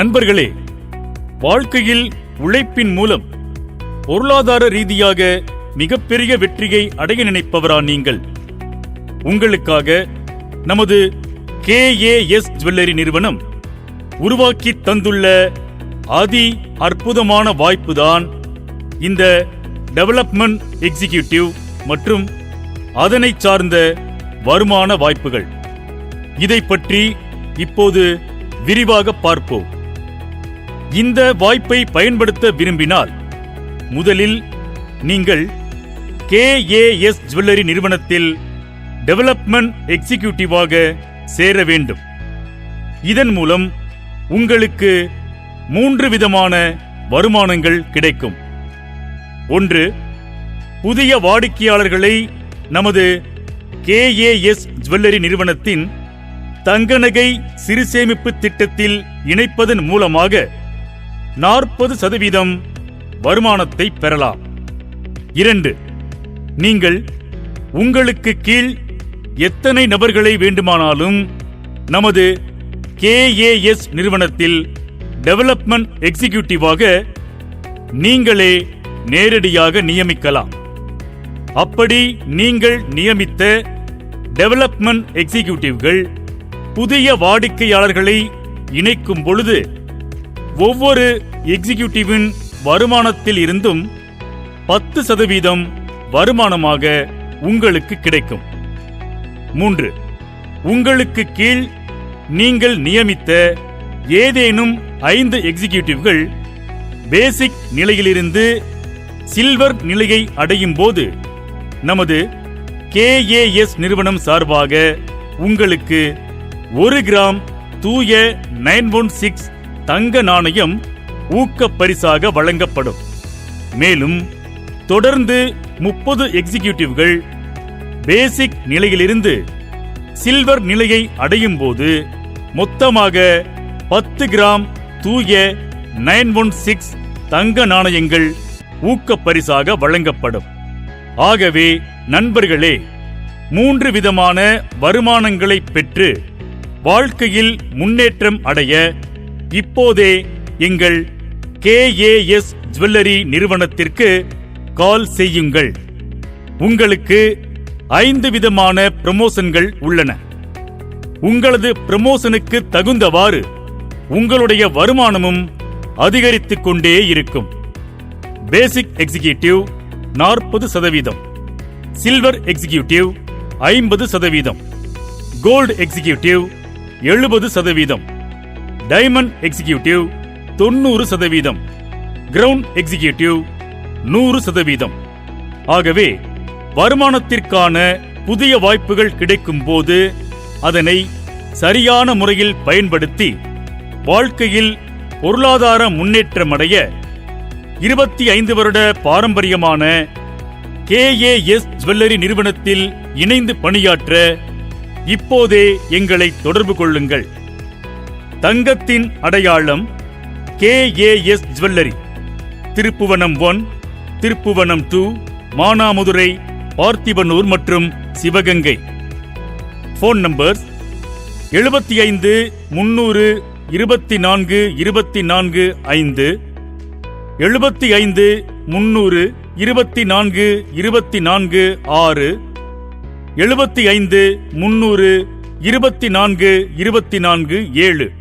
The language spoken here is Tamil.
நண்பர்களே வாழ்க்கையில் உழைப்பின் மூலம் பொருளாதார ரீதியாக மிகப்பெரிய வெற்றியை அடைய நினைப்பவரா நீங்கள்? உங்களுக்காக நமது கேஏஎஸ் ஜுவல்லரி நிறுவனம் உருவாக்கி தந்துள்ள அதி அற்புதமான வாய்ப்புதான் இந்த டெவலப்மெண்ட் எக்ஸிகியூட்டிவ் மற்றும் அதனை சார்ந்த வருமான வாய்ப்புகள். இதை பற்றி இப்போது விரிவாக பார்ப்போம். இந்த வாய்ப்பை பயன்படுத்த விரும்பினால் முதலில் நீங்கள் கேஏஎஸ் ஜுவல்லரி நிறுவனத்தில் டெவலப்மெண்ட் எக்ஸிகியூட்டிவாக சேர வேண்டும். இதன் மூலம் உங்களுக்கு மூன்று விதமான வருமானங்கள் கிடைக்கும். ஒன்று புதிய வாடிக்கையாளர்களை நமது கேஏஎஸ் ஜுவல்லரி நிறுவனத்தின் தங்கநகை சிறு சேமிப்பு திட்டத்தில் இணைப்பதன் மூலமாக நாற்பது சதவீதம் வருமானத்தை பெறலாம். இரண்டு நீங்கள் உங்களுக்கு கீழ் எத்தனை நபர்களை வேண்டுமானாலும் நமது கேஏஎஸ் நிறுவனத்தில் டெவலப்மெண்ட் எக்ஸிக்யூட்டிவாக நீங்களே நேரடியாக நியமிக்கலாம். அப்படி நீங்கள் நியமித்த டெவலப்மெண்ட் எக்ஸிகியூட்டிவ்கள் புதிய வாடிக்கையாளர்களை இணைக்கும் பொழுது ஒவ்வொரு எக்ஸிகியூட்டிவின் வருமானத்தில் இருந்தும் பத்து சதவீதம் வருமானமாக உங்களுக்கு கிடைக்கும். மூன்று உங்களுக்கு கீழ் நீங்கள் நியமித்த ஏதேனும் ஐந்து எக்ஸிகியூட்டிவ்கள் பேசிக் நிலையிலிருந்து சில்வர் நிலையை அடையும் போது நமது கேஏஎஸ் நிறுவனம் சார்பாக உங்களுக்கு ஒரு கிராம் தூய நைன் ஒன் சிக்ஸ் தங்க நாணயம் ஊக்க பரிசாக வழங்கப்படும். மேலும் தொடர்ந்து முப்பது எக்ஸிகியூட்டிவ்கள் பேசிக் நிலையிலிருந்து சில்வர் நிலையை அடையும் போது மொத்தமாக பத்து கிராம் தூய நைன் ஒன் சிக்ஸ் தங்க நாணயங்கள் ஊக்க பரிசாக வழங்கப்படும். ஆகவே நண்பர்களே மூன்று விதமான வருமானங்களை பெற்று வாழ்க்கையில் முன்னேற்றம் அடைய இப்போதே எங்கள் கேஏஎஸ் ஜுவல்லரி நிறுவனத்திற்கு கால் செய்யுங்கள். உங்களுக்கு ஐந்து விதமான ப்ரமோஷன்கள் உள்ளன. உங்களது ப்ரமோஷனுக்கு தகுந்தவாறு உங்களுடைய வருமானமும் அதிகரித்துக் கொண்டே இருக்கும். பேசிக் எக்ஸிகியூட்டிவ் நாற்பது சதவீதம். சில்வர் எக்ஸிகியூட்டிவ் ஐம்பது சதவீதம். கோல்டு எக்ஸிகியூட்டிவ் எழுபது சதவீதம். டைமண்ட் எக்ஸிகியூட்டிவ் தொண்ணூறு சதவீதம் கிரவுண்ட் எக்ஸிகியூட்டிவ் நூறு சதவீதம். ஆகவே வருமானத்திற்கான புதிய வாய்ப்புகள் கிடைக்கும் போது அதனை சரியான முறையில் பயன்படுத்தி வாழ்க்கையில் பொருளாதார முன்னேற்றமடைய இருபத்தி ஐந்து வருட பாரம்பரியமான கேஏஎஸ் ஜுவல்லரி நிறுவனத்தில் இணைந்து பணியாற்ற இப்போதே எங்களை தொடர்பு கொள்ளுங்கள். தங்கத்தின் அடையாளம் KAS jewellery. Thiruppuvanam one Thiruppuvanam two Manamadurai Parthibanur மற்றும் சிவகங்கை. ஃபோன் நம்பர்ஸ் எழுபத்தி ஐந்து முன்னூறு இருபத்தி நான்கு இருபத்தி நான்கு ஐந்து. எழுபத்தி ஐந்து முன்னூறு இருபத்தி நான்கு இருபத்தி நான்கு ஆறு. எழுபத்தி ஐந்து முன்னூறு இருபத்தி நான்கு இருபத்தி நான்கு ஏழு.